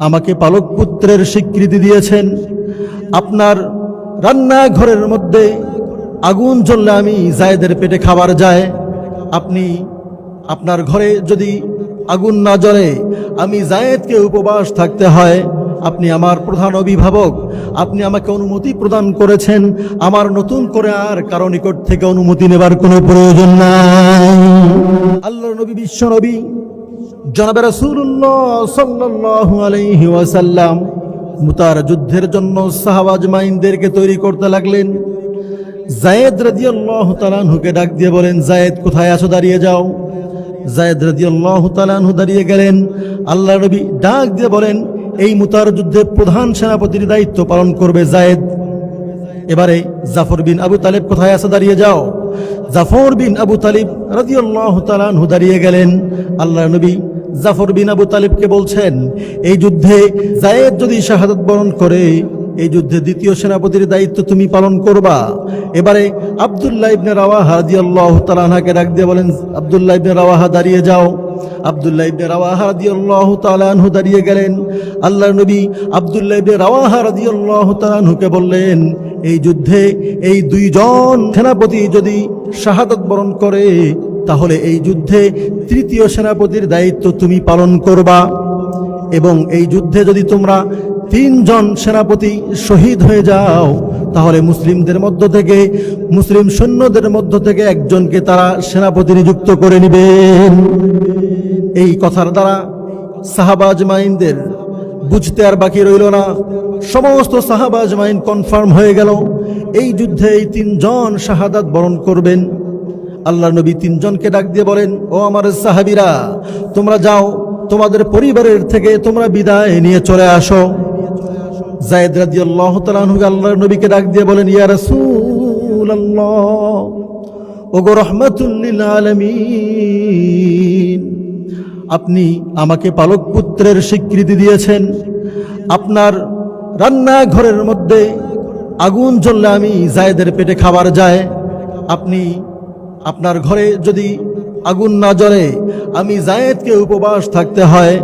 আমাকে পালক পুত্রের স্বীকৃতি দিয়েছেন। আপনার রান্নাঘরের মধ্যে আগুন জ্বললে আমি জায়েদের পেটে খাবার যায়। আপনি আপনার ঘরে যদি আগুন না জ্বলে, আমি জায়েদকে উপবাস থাকতে হয়। আপনি আমার প্রধান অভিভাবক, আপনি আমাকে অনুমতি প্রদান করেছেন। আমার নতুন করে আর কারও নিকট থেকে অনুমতি নেবার কোনো প্রয়োজন নাই। আল্লাহ নবী, বিশ্ব নবী জনাবে রাসূলুল্লাহ সাল্লাল্লাহু আলাইহি ওয়াসাল্লাম, মুতার যুদ্ধের জন্য সাহাবাজ মাইনদেরকে তৈরি করতে লাগলেন। জায়েদ রাদিয়াল্লাহু তাআলা আনহুকে ডাক দিয়ে বলেন, জায়েদ, কোথায় আছো? দাঁড়িয়ে যাও। জায়েদ রাদিয়াল্লাহু তাআলা আনহু দাঁড়িয়ে গেলেন। আল্লাহ নবী ডাক দিয়ে বলেন, এই মুতার যুদ্ধে প্রধান সেনাপতির দায়িত্ব পালন করবে জায়েদ। এবারে জাফর বিন আবু তালেব কোথায় আছে? দাঁড়িয়ে যাও। জাফর বিন আবু তালিব রাদিয়াল্লাহু তাআলা আনহু দাঁড়িয়ে গেলেন। আল্লাহ নবী জাফর বিন আবু তালিবকে বলছেন, এই যুদ্ধে জায়েদ যদি শাহাদাত বরণ করে, এই যুদ্ধে দ্বিতীয় সেনাপতির দায়িত্ব তুমি পালন করবা। এবারে আব্দুল্লাহ ইবনে রাওয়াহা রাদিয়াল্লাহু তাআলা আনহাকে ডাক দিয়ে বলেন, আব্দুল্লাহ ইবনে রাওয়াহা, দাঁড়িয়ে যাও। দাঁড়িয়ে গেলেন। বললেন, এই যুদ্ধে এই দুইজন সেনাপতি যদি শাহাদত বরণ করে তাহলে এই যুদ্ধে তৃতীয় সেনাপতির দায়িত্ব তুমি পালন করবা। এবং এই যুদ্ধে যদি তোমরা তিনজন সেনাপতি শহীদ হয়ে যাও, তাহলে মুসলিমদের মধ্য থেকে, মুসলিম সৈন্যদের মধ্য থেকে একজনকে তারা সেনাপতি নিযুক্ত করে নেবেন এই কথার দ্বারা সাহাবাজ মাইনদের বুঝতে আর বাকি রইল না। সমস্ত সাহাবাজ মাইন কনফার্ম হয়ে গেল, এই যুদ্ধে এই তিনজন শাহাদাত বরণ করবেন। আল্লাহ নবী তিনজনকে ডাক দিয়ে বলেন, ও আমার সাহাবিরা, তোমরা যাও, তোমাদের পরিবারের থেকে তোমরা বিদায় নিয়ে চলে আসো। জায়দ রাদিয়াল্লাহু তাআলা আনহু আল্লাহর নবীকে ডাক দিয়ে বলেন, ইয়া ওগো রাহমাতুল লিল আলামিন, আপনি আমাকে পালক পুত্রের স্বীকৃতি দিয়েছেন। আপনার রান্নাঘরের মধ্যে আগুন জ্বললে আমি জায়েদের পেটে খাবার যায়। আপনি আপনার ঘরে যদি আগুন না জ্বলে, আমি জায়েদকে উপবাস থাকতে হয়।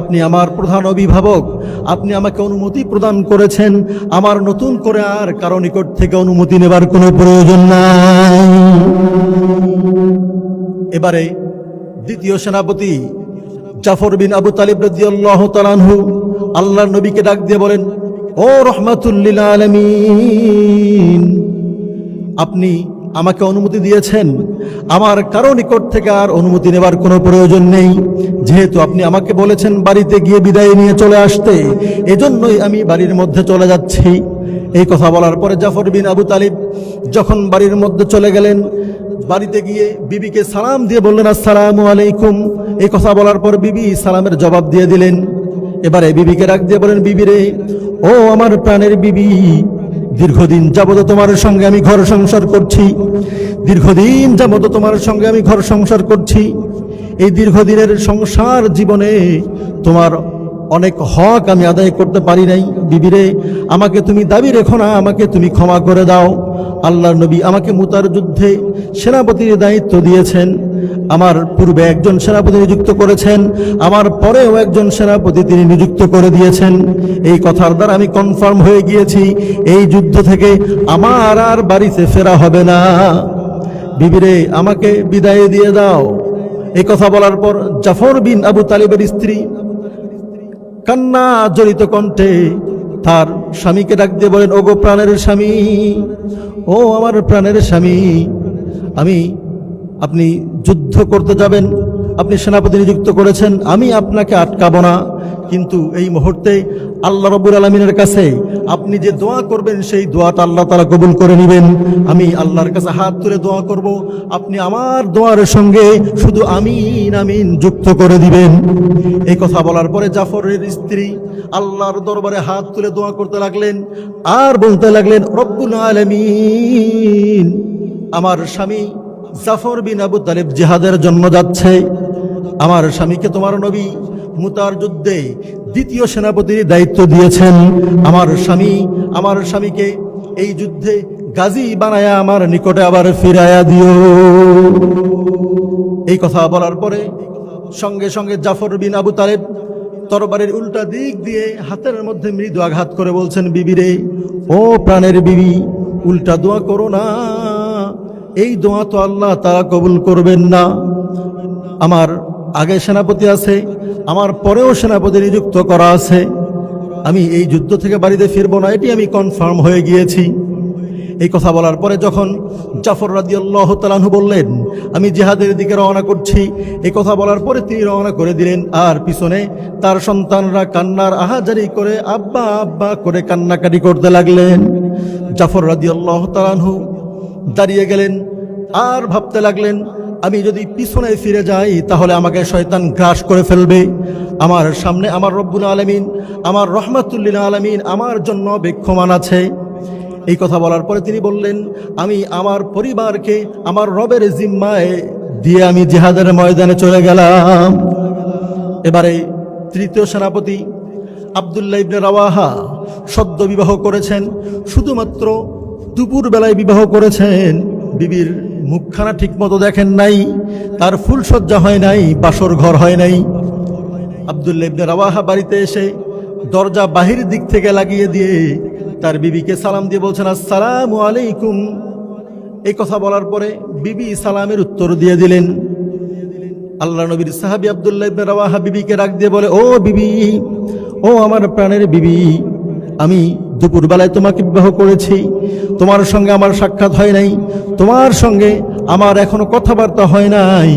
আপনি আমার প্রধান অভিভাবক, আপনি আমাকে অনুমতি প্রদান করেছেন। আমার নতুন করে আর কারও নিকট থেকে অনুমতি নেবার কোনো প্রয়োজন নাই। এবারে দ্বিতীয় সেনাপতি জাফর বিন আবু তালিব রাদিয়াল্লাহু তাআলা আনহু আল্লাহর নবীকে ডাক দিয়ে বলেন, ও রহমাতুল্লিল আলামিন, আপনি আমাকে অনুমতি দিয়েছেন। আমার কারও নিকট থেকে আর অনুমতি নেবার কোনো প্রয়োজন নেই। যেহেতু আপনি আমাকে বলেছেন বাড়িতে গিয়ে বিদায় নিয়ে চলে আসতে, এজন্যই আমি বাড়ির মধ্যে চলে যাচ্ছি। এই কথা বলার পরে জাফর বিন আবু তালিব যখন বাড়ির মধ্যে চলে গেলেন, বাড়িতে গিয়ে বিবিকে সালাম দিয়ে বললেন, আসসালামু আলাইকুম। এই কথা বলার পর বিবি সালামের জবাব দিয়ে দিলেন। এবারে বিবিকে ডাক দিয়ে বলেন, বিবি রে, ও আমার প্রাণের বিবি। দীর্ঘদিন যাবত তোমার সঙ্গে আমি ঘর সংসার করছি। দীর্ঘদিন যাবত তোমার সঙ্গে আমি ঘর সংসার করছি। এই দীর্ঘদিনের সংসার জীবনে তোমার অনেক হক আমি আদায় করতে পারি নাই। বিবিরে, আমাকে তুমি দাবি রেখো না, আমাকে তুমি ক্ষমা করে দাও। আল্লাহর নবী আমাকে মুতার যুদ্ধে সেনাপতির দায়িত্ব দিয়েছেন। আমার পূর্বে একজন সেনাপতি নিযুক্ত করেছেন, আমার পরেও একজন সেনাপতি তিনি নিযুক্ত করে দিয়েছেন। এই কথার দ্বারা আমি কনফার্ম হয়ে গিয়েছি, এই যুদ্ধ থেকে আমার আর বাড়িতে ফেরা হবে না। বিবিরে, আমাকে বিদায় দিয়ে দাও। এই কথা বলার পর জাফর বিন আবু তালিবের স্ত্রী কান্না জড়িত কণ্ঠে তার স্বামীকে ডাক দিয়ে বলেন, ওগো প্রাণের স্বামী, ও আমার প্রাণের স্বামী, আমি আপনি যুদ্ধ করতে যাবেন, আপনি সেনাপতি নিযুক্ত করেছেন, আমি আপনাকে আটকাবো না। কিন্তু এই মুহূর্তে আল্লাহ রবুল আলমিনের কাছে আপনি যে দোয়া করবেন, সেই দোয়াটা আল্লাহ তালা কবুল করে নেবেন। আমি আল্লাহর কাছে হাত তুলে দোয়া করব, আপনি আমার দোয়ার সঙ্গে শুধু আমিন আমিন যুক্ত করে দিবেন। এই কথা বলার পরে জাফরের স্ত্রী আল্লাহর দরবারে হাত তুলে দোয়া করতে লাগলেন, আর বলতে লাগলেন, রব্বুল আলমিন, আমার স্বামী জাফর বিন আবু তালেব জিহাদের জন্য যাচ্ছে। আমার স্বামীকে তোমার নবী মুতার যুদ্ধে দ্বিতীয় সেনাপতির দায়িত্ব দিয়েছেন। আমার স্বামী, আমার স্বামীকে এই যুদ্ধে গাজী বানায়া আমার নিকটে আবার ফিরায়া দিও। এই কথা বলার পরে সঙ্গে সঙ্গে জাফর বিন আবু তালেব তরবারের উল্টা দিক দিয়ে হাতের মধ্যে মৃদু আঘাত করে বলছেন বিবিরে ও প্রাণের বিবি, উল্টা দোয়া করো না। এই দোয়া তো আল্লাহ তারা কবুল করবেন না। আমার আগে সেনাপতি আছে, আমার পরেও সেনাপতি নিযুক্ত করা আছে। আমি এই যুদ্ধ থেকে বাড়িতে ফিরবো না, এটি আমি কনফার্ম হয়ে গিয়েছি। এই কথা বলার পরে যখন জাফর রাদিয়াল্লাহ তালাহু বললেন, আমি জিহাদের দিকে রওনা করছি, এই কথা বলার পরে তিনি রওনা করে দিলেন। আর পিছনে তার সন্তানরা কান্নার আহাজারি করে আব্বা আব্বা করে কান্নাকাটি করতে লাগলেন। জাফর রাদিয়াল্লাহ তালাহু দাঁড়িয়ে গেলেন, আর ভাবতে লাগলেন, আমি যদি পিছনে ফিরে যাই, তাহলে আমাকে শয়তান গ্রাস করে ফেলবে। আমার সামনে আমার রব্বুল আলমিন, আমার রহমাতুল্লিল আলমিন আমার জন্য বেক্ষমান আছে। এই কথা বলার পরে তিনি বললেন, আমি আমার পরিবারকে, আমার রবের জিম্মায় দিয়ে আমি জেহাদের ময়দানে চলে গেলাম। এবারে তৃতীয় সেনাপতি আবদুল্লাহ ইবনে রাওয়াহা সদ্য বিবাহ করেছেন। শুধুমাত্র দুপুর বেলায় বিবাহ করেছেন। বিবির মুখখানা ঠিকমতো দেখেন নাই, তার ফুলসজ্জা হয় নাই, বাসর ঘর হয় নাই। আবদুল্লাহ ইবনে রাওয়াহা বাড়িতে এসে দরজা বাহির দিক থেকে লাগিয়ে দিয়ে তার বিবিকে সালাম দিয়ে বলছেন, আসসালামু আলাইকুম। এই কথা বলার পরে বিবি সালামের উত্তর দিয়ে দিলেন। আল্লাহ নবীর সাহাবি আবদুল্লাহ ইবনে রাওয়াহা বিবিকে ডাক দিয়ে বলে, ও বিবি, ও আমার প্রাণের বিবি, আমি দুপুরবেলায় তোমাকে বিবাহ করেছি। তোমার সঙ্গে আমার সাক্ষাৎ হয় নাই। তোমার সঙ্গে আমার এখনও কথাবার্তা হয় নাই।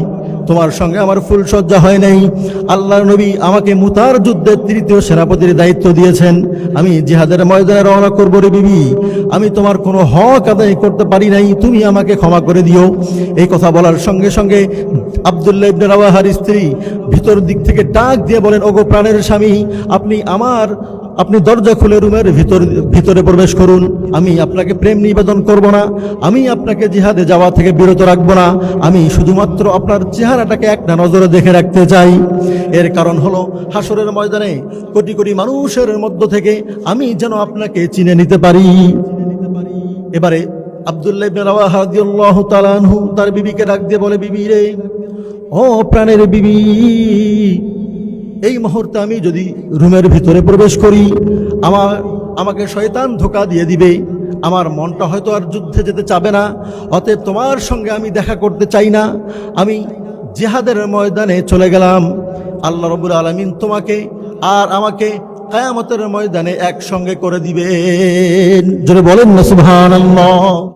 তোমার সঙ্গে আমার ফুলসজ্জা হয় নাই। আল্লাহ নবী আমাকে মুতার যুদ্ধের তৃতীয় সেনাপতির দায়িত্ব দিয়েছেন। আমি জিহাদের ময়দানে রওনা করব রে বিবি। আমি তোমার কোনো হক আদায় করতে পারি নাই। তুমি আমাকে ক্ষমা করে দিও। এই কথা বলার সঙ্গে সঙ্গে আবদুল্লাহ ইবনে রাওয়াহার স্ত্রী ভিতর দিক থেকে ডাক দিয়ে বলেন, ওগো প্রাণের স্বামী, আপনি আমার আপনি দরজা খুলে রুমের ভিতর, ভিতরে প্রবেশ করুন। আমি আপনাকে প্রেম নিবেদন করব না। আমি আপনাকে জিহাদে যাওয়া থেকে বিরত রাখব না। আমি শুধুমাত্র আপনার চেহারাটাকে একটা নজরে দেখে রাখতে চাই। এর কারণ হলো হাসরের ময়দানে কোটি কোটি মানুষের মধ্য থেকে আমি যেন আপনাকে চিনে নিতে পারি। এবারে আব্দুল্লাহ তার বিবিকে ডাক দিয়ে বলে, বিবি রে, ও প্রাণের বিবি এই মুহূর্তে আমি যদি রুমের ভিতরে প্রবেশ করি, আমার, আমাকে শয়তান ধোকা দিয়ে দিবে। আমার মনটা হয়তো আর যুদ্ধে যেতে চাবে না। অতএব তোমার সঙ্গে আমি দেখা করতে চাই না। আমি জেহাদের ময়দানে চলে গেলাম। আল্লাহ রবুল আলমিন তোমাকে আর আমাকে কায়ামতের ময়দানে একসঙ্গে করে দিবেন। যদি বলেন না, সুবহানাল্লাহ।